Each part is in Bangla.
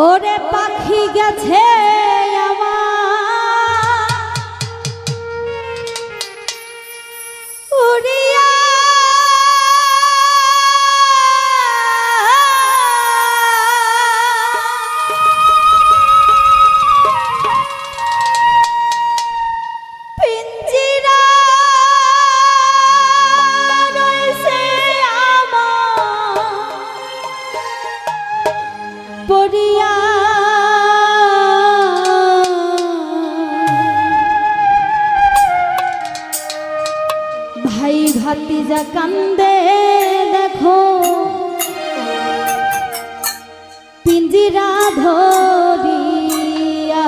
ওরে পাখি গেছে। পড়িয়া। ভাই ভাতিজা কান্দে দেখো। পিঞ্জিরা ধরিয়া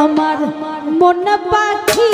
আমার মন পাখি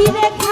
ফিরে